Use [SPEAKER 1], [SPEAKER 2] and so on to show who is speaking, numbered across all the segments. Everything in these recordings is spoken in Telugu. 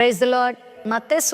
[SPEAKER 1] ప్రైజ్ లాడ్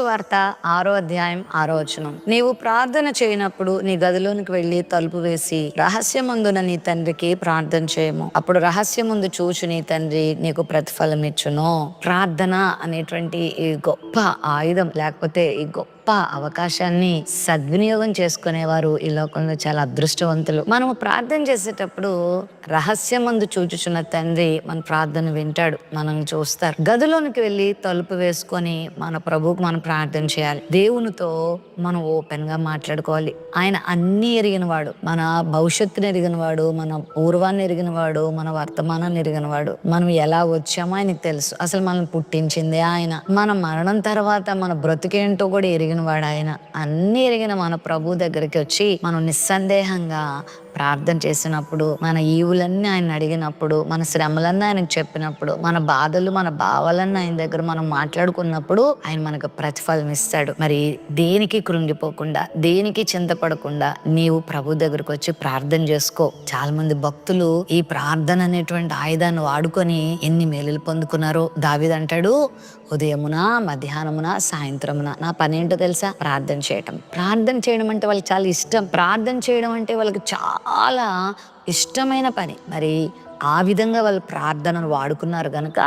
[SPEAKER 1] వార్త ఆరో అధ్యాయం ఆరో వచనం. నీవు ప్రార్థన చేయనప్పుడు నీ గదిలోనికి వెళ్ళి తలుపు వేసి రహస్యమందున నీ తండ్రికి ప్రార్థన చేయము. అప్పుడు రహస్యముందు చూచు నీ తండ్రి నీకు ప్రతిఫలం ఇచ్చును ప్రార్థన అనేటువంటి ఈ గొప్ప ఆయుధం లేకపోతే ఈ గొప్ప అవకాశాన్ని సద్వినియోగం చేసుకునేవారు ఈ లోకంలో చాలా అదృష్టవంతులు. మనము ప్రార్థన చేసేటప్పుడు రహస్యమందు చూచుచున్న తండ్రి మన ప్రార్థన వింటాడు మనం చూస్తారు. గదిలోనికి వెళ్ళి తలుపు వేసుకొని మన ప్రభువుకు మనం ప్రార్థన చేయాలి. దేవునితో మనం ఓపెన్గా మాట్లాడుకోవాలి. ఆయన అన్ని ఎరిగిన వాడు మన భవిష్యత్తుని ఎరిగిన వాడు మన పూర్వాన్ని ఎరిగిన వాడు మన వర్తమానాన్ని ఎరిగిన వాడు మనం ఎలా వచ్చామో ఆయనకు తెలుసు. అసలు మనం పుట్టించిందే ఆయన. మన మరణం తర్వాత మన బ్రతికేంటో కూడా ఎరిగిన వాడు ఆయన అన్ని ఎరిగిన మన ప్రభు దగ్గరికి వచ్చి మనం నిస్సందేహంగా ప్రార్థన చేసినప్పుడు మన ఈవులన్నీ ఆయన అడిగినప్పుడు మన శ్రమలన్నీ ఆయనకు చెప్పినప్పుడు మన బాధలు మన భావాలన్నీ ఆయన దగ్గర మనం మాట్లాడుకున్నప్పుడు ఆయన మనకు ప్రతిఫలం ఇస్తాడు. మరి దేనికి కృంగిపోకుండా దేనికి చింతపడకుండా నీవు ప్రభు దగ్గరకు వచ్చి ప్రార్థన చేసుకో. చాలా మంది భక్తులు ఈ ప్రార్థన అనేటువంటి ఆయుధాన్ని వాడుకొని ఎన్ని మేలులు పొందుకున్నారో దావిదంటాడు ఉదయమున మధ్యాహ్నమున సాయంత్రమున నా పని ఏంటో తెలుసా? ప్రార్థన చేయటం. ప్రార్థన చేయడం అంటే వాళ్ళకి చాలా ఇష్టం. ప్రార్థన చేయడం అంటే వాళ్ళకి చాలా ఇష్టమైన పని. మరి ఆ విధంగా వాళ్ళు ప్రార్థనను వాడుకున్నారు కనుక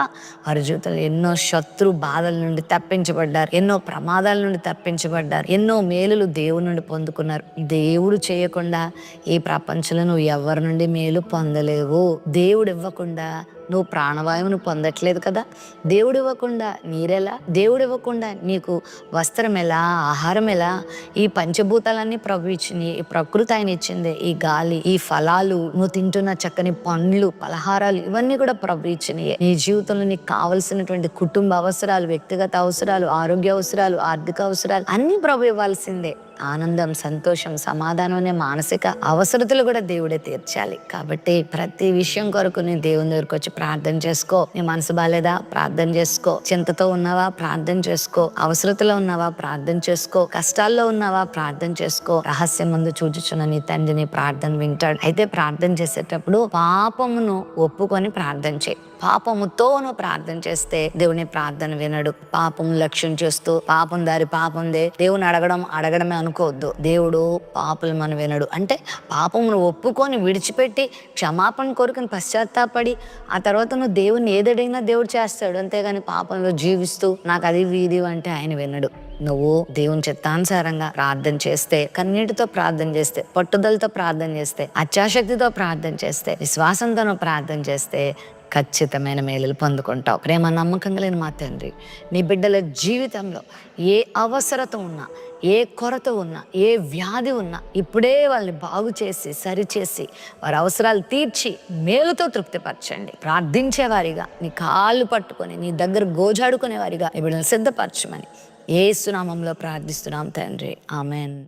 [SPEAKER 1] వారి జీవితంలో ఎన్నో శత్రు బాధల నుండి తప్పించబడ్డారు. ఎన్నో ప్రమాదాల నుండి తప్పించబడ్డారు. ఎన్నో మేలులు దేవుడి నుండి పొందుకున్నారు. దేవుడు చేయకుండా ఈ ప్రపంచంలో నువ్వు ఎవరి నుండి మేలు పొందలేవు. దేవుడు ఇవ్వకుండా నువ్వు ప్రాణవాయువును పొందట్లేదు కదా? దేవుడు ఇవ్వకుండా నీరెలా? దేవుడు ఇవ్వకుండా నీకు వస్త్రం ఎలా? ఆహారం ఎలా? ఈ పంచభూతాలన్నీ ప్రభు ఇచ్చింది ఈ ప్రకృతి ఆయన ఇచ్చింది. ఈ గాలి ఈ ఫలాలు నువ్వు తింటున్న చక్కని పండ్లు పలహారాలు ఇవన్నీ కూడా ప్రభు ఇచ్చినాయి. నీ జీవితంలో నీకు కావలసినటువంటి కుటుంబ అవసరాలు వ్యక్తిగత అవసరాలు ఆరోగ్య అవసరాలు ఆర్థిక అవసరాలు అన్ని ప్రభు ఇవ్వాల్సిందే. ఆనందం సంతోషం సమాధానం అనే మానసిక అవసరతలు కూడా దేవుడే తీర్చాలి. కాబట్టి ప్రతి విషయం కొరకు నేను దేవుని దగ్గరకు వచ్చి ప్రార్థన చేసుకో. నీ మనసు బాలేదా? ప్రార్థన చేసుకో. చింతతో ఉన్నావా? ప్రార్థన చేసుకో. అవసరతలో ఉన్నావా? ప్రార్థన చేసుకో. కష్టాల్లో ఉన్నావా? ప్రార్థన చేసుకో. రహస్యం ముందు చూచుచున్న నీ తండ్రిని ప్రార్థన వింటాడు. అయితే ప్రార్థన చేసేటప్పుడు పాపమును ఒప్పుకొని ప్రార్థన చేయి. పాపముతో నువ్వు ప్రార్థన చేస్తే దేవుని ప్రార్థన వినడు. పాపం లక్ష్యం చేస్తూ పాపం దారి పాపందే దేవుని అడగడం అడగడమే అనుకోవద్దు. దేవుడు పాపలు మనం వినడు. అంటే పాపమును ఒప్పుకొని విడిచిపెట్టి క్షమాపణ కోరుకుని పశ్చాత్తాపడి ఆ తర్వాత నువ్వు దేవుని ఏదడిగినా దేవుడు చేస్తాడు. అంతేగాని పాపంలో జీవిస్తూ నాకు అది వీధి అంటే ఆయన వినడు. నువ్వు దేవుని చిత్తానుసారంగా ప్రార్థన చేస్తే కన్నీటితో ప్రార్థన చేస్తే పట్టుదలతో ప్రార్థన చేస్తే అత్యాశక్తితో ప్రార్థన చేస్తే విశ్వాసంతో ప్రార్థన చేస్తే ఖచ్చితమైన మేలులు పొందుకుంటావు. ప్రేమ నమ్మకం కలిగిన మా తండ్రి నీ బిడ్డల జీవితంలో ఏ అవసరత ఉన్నా ఏ కొరత ఉన్నా ఏ వ్యాధి ఉన్నా ఇప్పుడే వాళ్ళని బాగు చేసి సరిచేసి వారి అవసరాలు తీర్చి మేలుతో తృప్తిపరచండి. ప్రార్థించేవారిగా నీ కాళ్ళు పట్టుకొని నీ దగ్గర గోజాడుకునేవారిగా నీ బిడ్డలు సిద్ధపరచమని ఏ సునామంలో ప్రార్థిస్తున్నాం తండ్రి. ఆమెన్.